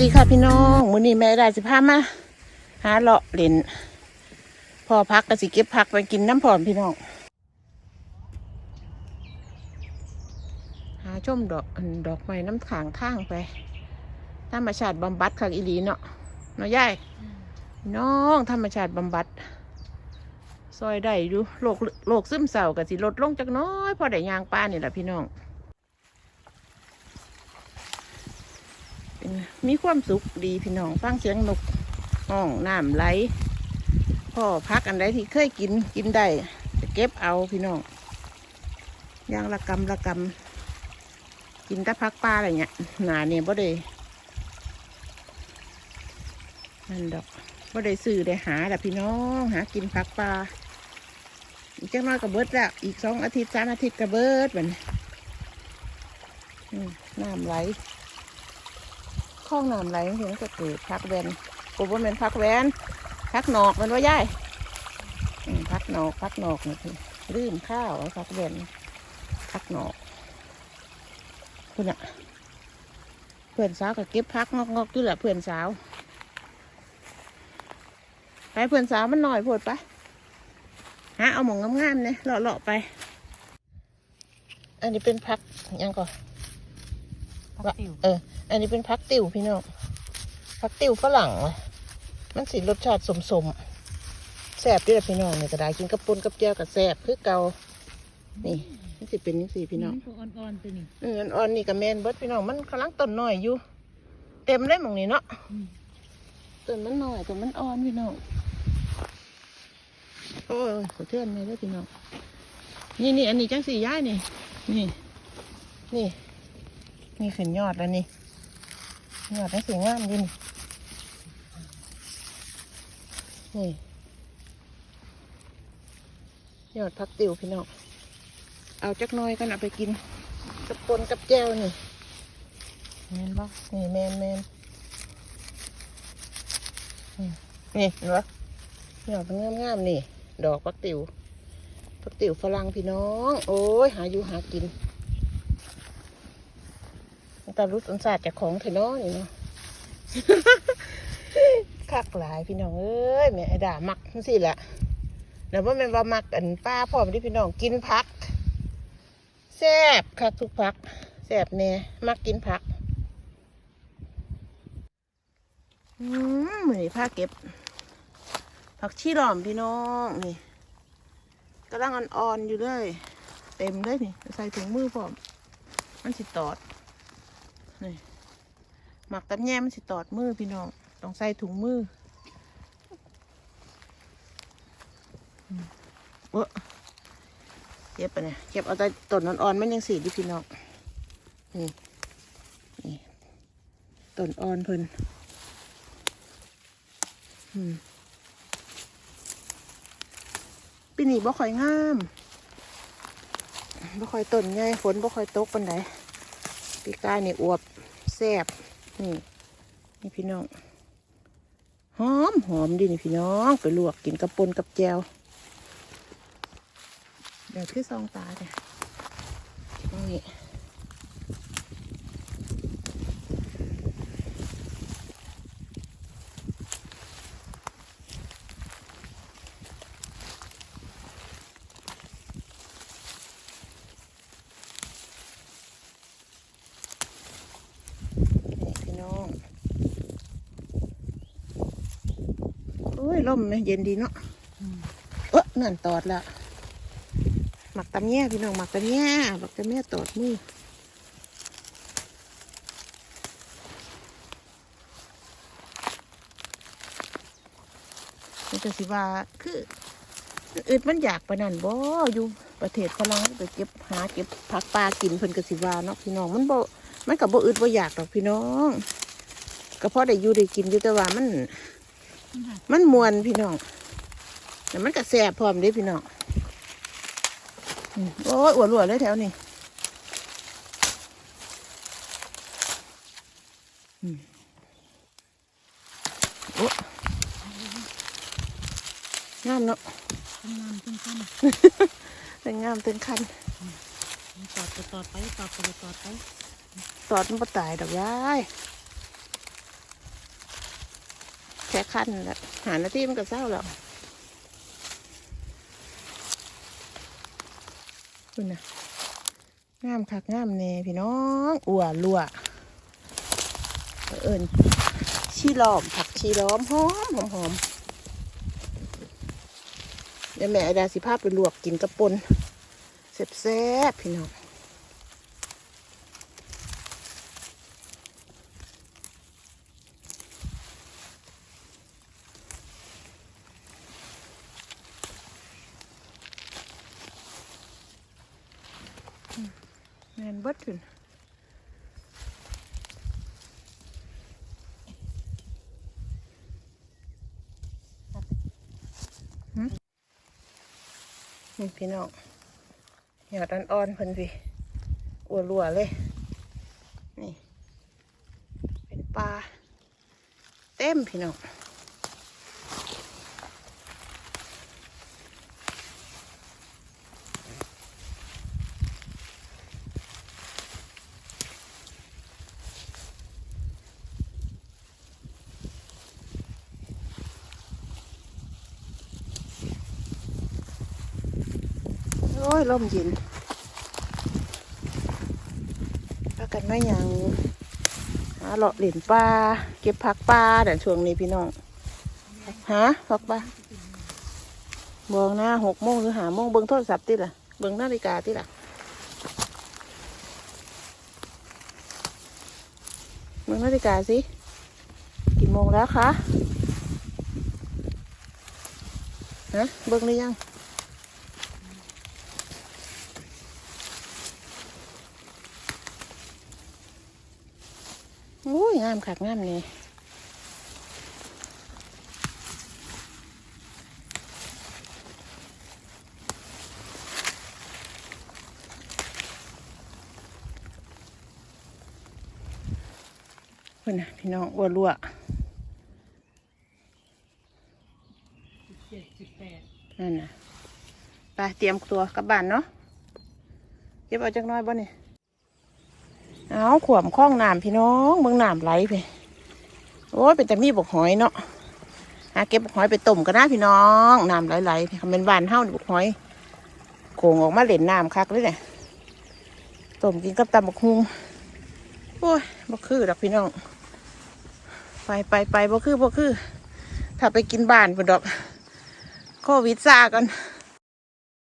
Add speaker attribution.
Speaker 1: ดีค่ะพี่น้องมื้อนี้แม่ได้สิพามาหาเลาะเล่นพอพักก็สิเก็บพักไปกินน้ำพร้อมพี่น้องหาชมดอกดอกไม้น้ำขางทางไปธรรมชาติบำบัดคักอีหลีเนาะเนาะยายพี่น้องธรรมชาติบำบัด ซอยได้ดูโรคโรคซึมเศร้าก็สิลดลงจักน้อย พอได้ยางป้านี่แหละพี่น้อง เป็นมีความสุขดีพี่น้องฟังเสียงนกห้องน้ำไหลพ่อพักอันใดที่เคยกินกินได้จะเก็บเอาพี่น้องย่างละกำละกำกินแต่พักปลาอะไรเงี้ยหนาเนี่ยบ่ได้นั่นดอกบ่ได้ซื้อได้หาแหละพี่น้องหากินพักปลาอีกจังน้อยกับเบิดแล้วอีกสองอาทิตย์สามอาทิตย์กับเบิดเหมือนน้ำไหล ข้องน้ำไหลเห็นก็เกิดพักแวนกูว่าเป็นพักแวนพักหนอกมันว่าย่ายพักหนอกพักหนอกนี่คือลืมข้าวพักแวนพักหนอกคุณอะเพื่อนสาวก็เก็บพักงอกงอกๆอยู่แหละเพื่อนสาวไปเพื่อนสาวมันหน่อยโพดไปหาเอาหมองงามๆเนี่ยเลาะๆไป อันนี้เป็นพักยังก่อน
Speaker 2: ติว
Speaker 1: เออ อันนี้เป็นพักติวพี่น้องพักติวฝรั่งว่ะมันสิรสชาติสมสมๆแซ่บด้วยล่ะพี่น้องนี่ก็ได้กินกับปนกับแจ่วกับแซ่บคือเก่านี่มันสิเป็นนี่สิพี่น้อง
Speaker 2: ตัวอ่อนๆตัวนี้
Speaker 1: เอออ่อนๆนี่กับแมนเบิดพี่น้องมันกำลังต้นน้อยอยู่ เต็มเลยหมองนี้เนาะ
Speaker 2: อืม
Speaker 1: ต้นมันน้อยต้นมันอ่อนพี่น้องโอ้ยขอเทือนเลยเด้อพี่น้องนี่นี่อันนี้จังสีย้ายนี่ นี่ นี่ นี่ขึ้นยอดแล้วนี่ ยอดได้สวยงามดินนี่ ยอดพักติวพี่น้อง เอาจักน้อยกันเอาไปกิน กับปนกับแจ่วนี่
Speaker 2: เห็นปะ
Speaker 1: นี่แมนแมนนี่เห็นปะดอกมันงามงามๆนี่ ดอกพักติวพักติวฝรั่งพี่น้อง โอ้ย หาอยู่หากิน แต่รู้สนสาดจากของเถอะเนาะนี่เนาะคักหลายพี่น้องเอ้ยแม่ไอ้ด่ามักจังสิแหละแล้วว่าแม่นว่ามักอันป้าพ่อมที่พี่น้องกินผักแซ่บคักทุกผักแซ่บแน่มักกินผักอืมเหมือนผ้าเก็บ ผักชีหล่อมพี่น้องนี่กำลังอ่อนๆอยู่เลย เต็มเลยนี่ใส่ถุงมือพร้อม มันสิตอด นี่หมักตับแย่มันสิตอดมือพี่น้อง ต้องใส่ถุงมือเวอะเก็บไปเนี่ยเก็บเอาแต่ต้นอ่อนๆมันยังสีดิพี่น้อง นี่ นี่ต้นอ่อนเพิ่นปีนี้บ่ค่อยงามบ่ค่อยต้นใหญ่ฝนบ่ค่อยตกปานใดปีกายนี่อวบ ซ่บนี่นี่พี่น้องหอมหอมดีนี่พี่น้องไปลวกกินกับปนกับแจวเดี๋ยวคือซองตาเนี่ยนี่นี่พี่น้อง โอ้ย ลมไหมเย็นดีเนาะเออนั่นตอดละหมักตำแย่พี่น้องหมักตำแย่หมักตำแย่ตอดมือมันจะสิว่าคืออึดมันอยากไปนั่นบ่อยู่ประเทศฝรั่งไปเก็บหาเก็บผักปลากินเพิ่นก็สิว่าเนาะพี่น้องมันบ่มันกับบ่อึดบ่อยากดอกพี่น้อง ก็พอได้อยู่ได้กินอยู่แต่ว่ามัน มันมวนพี่น้องแต่มันก็แสบพร้อมเด้พี่น้องอืมโอ้ยอวดรวยเลยแถวนี้อืมโอ้งามเนาะ
Speaker 2: ทำงานตึงขั้น
Speaker 1: เป็นงามเต็มคัน
Speaker 2: ตอดไปตอดไปตอดไปตอดไป
Speaker 1: ตอดมันบ่ตายดอกยาย ค่ขั้นแหละหาหน้าที่มันก็เศร้าแล้วคุณนะงามคักงามแน่พี่น้องอัวลัวเอิญชีล้อมผักชีล้อมหอมหอมหอมเดี๋ยวแม่ไอดาสิภาพไปลวกกินกระปนแซ่บๆพี่น้อง แมนเบิดขึ้นหึนี่พี่น้องหยอดอ่อนๆเพิ่นพี่อัวรัวเลย นี่ เป็นปลาเต็มพี่น้อง อ้ยลมเย็นพากันไม่ยังหาเลาะเหรียญปลาเก็บผักปลาแต่ช่วงนี้พี่น้องหาผักปลาเบิ่งหน้าหกโมงหรือหาโมงเบิ่งโทรศัพท์ติล่ะเบิ่งนาฬิกาติล่ะเบิ่งนาฬิกาสิกี่โมงแล้วคะฮะเบิ่งหรือยัง โอ้ย งามคักงามนี่เพื่อนพี่น้องอ้วนรั่วนั่นนะไปเตรียมตัวกลับบ้านเนาะเก็บเอาจักน้อยบ่เนี่ย เอาขวมคล้องน้ำพี่น้องเมืองน้ำไหลไปโอ้ยเป็นแต่มีบกหอยเนาะหาเก็บบกหอยไปต้มกันนะพี่น้องน้ำไหลๆคำเป็นบานเฮ้านี่บกหอยโขงออกมาเล่นน้ำคักเลยเนี่ยต้มกินกับตำบกฮุงโอ้ยบ่คือดอกพี่น้อง ไปไปไปบ่คือบ่คือ ถ้าไปกินบ้านเพิ่นดอกโควิดซากัน